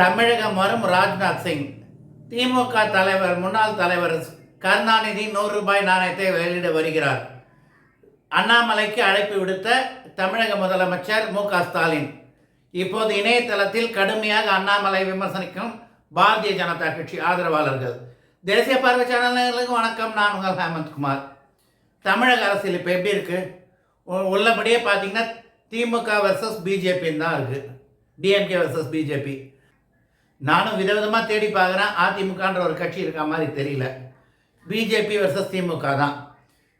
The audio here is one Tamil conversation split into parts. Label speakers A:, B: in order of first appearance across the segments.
A: தமிழகம் வரும் ராஜ்நாத் சிங். திமுக தலைவர் முன்னாள் தலைவர் கருணாநிதி நூறு ரூபாய் நாணயத்தை வெளியிட வருகிறார். அண்ணாமலைக்கு அழைப்பு விடுத்த தமிழக முதலமைச்சர் மு க ஸ்டாலின். இப்போது இணையதளத்தில் கடுமையாக அண்ணாமலை விமர்சனிக்கும் பாரதிய ஜனதா கட்சி ஆதரவாளர்கள். தேசிய பார்வை சேனல்களுக்கு வணக்கம். நான் உங்கள் ஹேமந்த்குமார் தமிழக அரசியல் இப்போ எப்படி இருக்குது உள்ளபடியே பார்த்தீங்கன்னா திமுக வர்சஸ் பிஜேபின்னு தான் இருக்குது டிஎம்கே வர்சஸ் பிஜேபி நானும் விதவிதமாக தேடி பார்க்குறேன். அதிமுகன்ற ஒரு கட்சி இருக்க மாதிரி தெரியல. பிஜேபி வர்சஸ் திமுக தான்.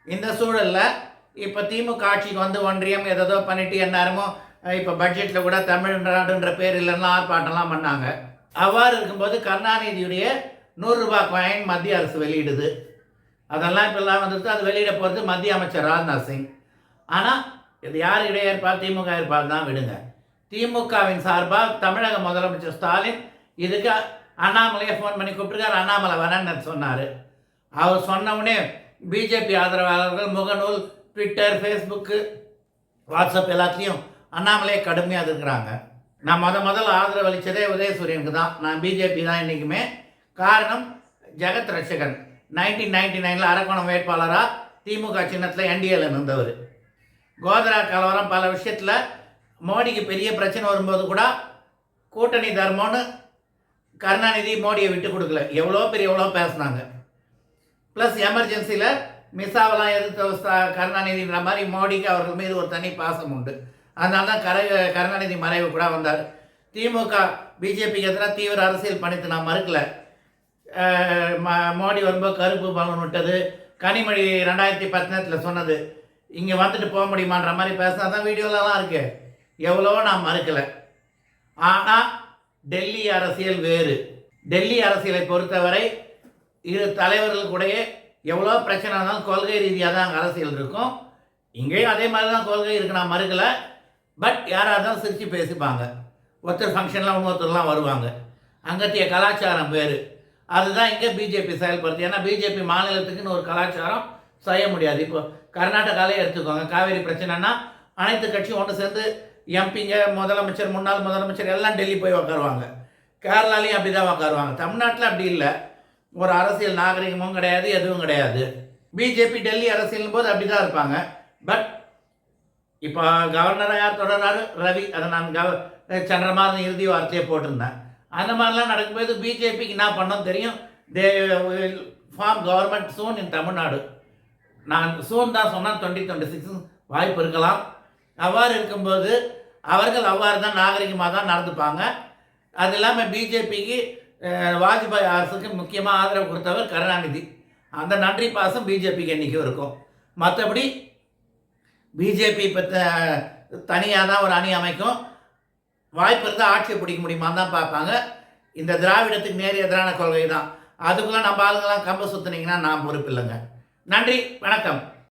A: இந்த சூழலில் இப்போ திமுக ஆட்சிக்கு வந்து ஒன்றியம் ஏதோ பண்ணிட்டு எந்நேரமும் இப்போ பட்ஜெட்டில் கூட தமிழ்நாடுன்ற பேர் இல்லைன்னா ஆர்ப்பாட்டம்லாம் பண்ணாங்க. அவ்வாறு இருக்கும்போது கருணாநிதியுடைய நூறுரூபா காயின் மத்திய அரசு வெளியிடுது. அதெல்லாம் இப்பெல்லாம் வந்துட்டு அது வெளியிட போகிறது மத்திய அமைச்சர் ராஜ்நாத் சிங். ஆனால் இது யார் ஏற்பாடு திமுக ஏற்பாடு தான் விடுங்க. திமுகவின் சார்பாக தமிழக முதலமைச்சர் ஸ்டாலின் இதுக்கு அண்ணாமலையை ஃபோன் பண்ணி கூப்பிட்டுருக்காரு. அண்ணாமலை வரேன்னு சொன்னார். அவர் சொன்னவுடனே பிஜேபி ஆதரவாளர்கள் முகநூல் ட்விட்டர் ஃபேஸ்புக்கு வாட்ஸ்அப் எல்லாத்தையும் அண்ணாமலையை கடுமையாக இருக்கிறாங்க நான் முத முதல்ல ஆதரவு அளித்ததே உதயசூரியனுக்கு தான். நான் பிஜேபி தான் என்றைக்குமே காரணம் ஜெகத் ரட்சகன் நைன்டீன் நைன்டி நைனில் அரக்கோணம் வேட்பாளராக திமுக சின்னத்தில் என்டிஏல இருந்தவர். கோதரா கலவரம் பல விஷயத்தில் மோடிக்கு பெரிய பிரச்சனை வரும்போது கூட கூட்டணி தர்மம்னு கருணாநிதி மோடியை விட்டு கொடுக்கல. எவ்வளோ பெரிய எவ்வளோ பேசுனாங்க. ப்ளஸ் எமர்ஜென்சியில் மிஸ்ஸாவெல்லாம் எதிர்த்து கருணாநிதின்ற மாதிரி மோடிக்கு அவர்கள் மீது ஒரு தனி பாசம் உண்டு. அதனால தான் கரை கருணாநிதி மறைவு கூட வந்தார். திமுக பிஜேபிக்கு எதிராக தீவிர அரசியல் பண்ணித்து நான் மறுக்கல. ம- மோடி வரும்போது கருப்பு பலன் விட்டது. கனிமொழி ரெண்டாயிரத்தி பத்தினத்தில் சொன்னது. இங்கே வந்துட்டு போக முடியுமான்ற மாதிரி பேசினா தான் வீடியோலலாம் இருக்குது எவ்வளோ நான் மறுக்கலை. ஆனால் டெல்லி அரசியல் வேறு. டெல்லி அரசியலை பொறுத்தவரை இரு தலைவர்களுக்குடைய எவ்வளோ பிரச்சனை இருந்தாலும் கொள்கை ரீதியாக தான் அங்கே அரசியல் இருக்கும். இங்கேயும் அதே மாதிரி தான் கொள்கை இருக்கு நான் மறுக்கலை. பட் யாராக இருந்தாலும் சிரித்து பேசிப்பாங்க. ஒருத்தர் ஃபங்க்ஷன்லாம் இன்னொருத்தர்லாம் வருவாங்க. அங்கத்திய கலாச்சாரம் வேறு. அதுதான் இங்கே பிஜேபி செயல்படுத்து ஏன்னா பிஜேபி மாநிலத்துக்குன்னு ஒரு கலாச்சாரம் செய்ய முடியாது. இப்போ கர்நாடகாலே எடுத்துக்கோங்க. காவேரி பிரச்சனைனா அனைத்து கட்சியும் ஒன்று சேர்ந்து எம்பிங்க முதலமைச்சர் முன்னாள் முதலமைச்சர் எல்லாம் டெல்லி போய் உட்காருவாங்க கேரளாலையும் அப்படி தான் உக்காருவாங்க. தமிழ்நாட்டில் அப்படி இல்லை. ஒரு அரசியல் நாகரிகமும் கிடையாது எதுவும் கிடையாது. பிஜேபி டெல்லி அரசியல் போது அப்படி தான் இருப்பாங்க. பட் இப்போ கவர்னராக யார் தொடர்றாரு? ரவி. அதை நான் கவ சந்திரமாதன் இறுதி வார்த்தையை போட்டிருந்தேன். அந்த மாதிரிலாம் நடக்கும்போது பிஜேபிக்கு என்ன பண்ணோம் தெரியும்? They form government soon in Tamil Nadu நான் சூன் தான் சொன்னால் டுவெண்ட்டி டுவெண்ட்டி சிக்ஸ் வாய்ப்பு இருக்கலாம். அவ்வாறு இருக்கும்போது அவர்கள் அவ்வாறு தான் நாகரிகமாக தான் நடந்துப்பாங்க. அது இல்லாமல் பிஜேபிக்கு வாஜ்பாய் அரசுக்கு முக்கியமாக ஆதரவு கொடுத்தவர் கருணாநிதி. அந்த நன்றி பாசம் பிஜேபிக்கு என்றைக்கும் இருக்கும்? மற்றபடி பிஜேபி இப்போ தனியாக தான் ஒரு அணி அமைக்கும். வாய்ப்பு இருந்தால் ஆட்சியை பிடிக்க முடியுமான்னு தான் பார்ப்பாங்க. இந்த திராவிடத்துக்கு நேர் எதிரான கொள்கை தான் அதுக்குள்ளே நம்ம ஆளுங்கெல்லாம் கம்ப சுற்றுனீங்கன்னா நான் பொறுப்பு இல்லைங்க நன்றி வணக்கம்.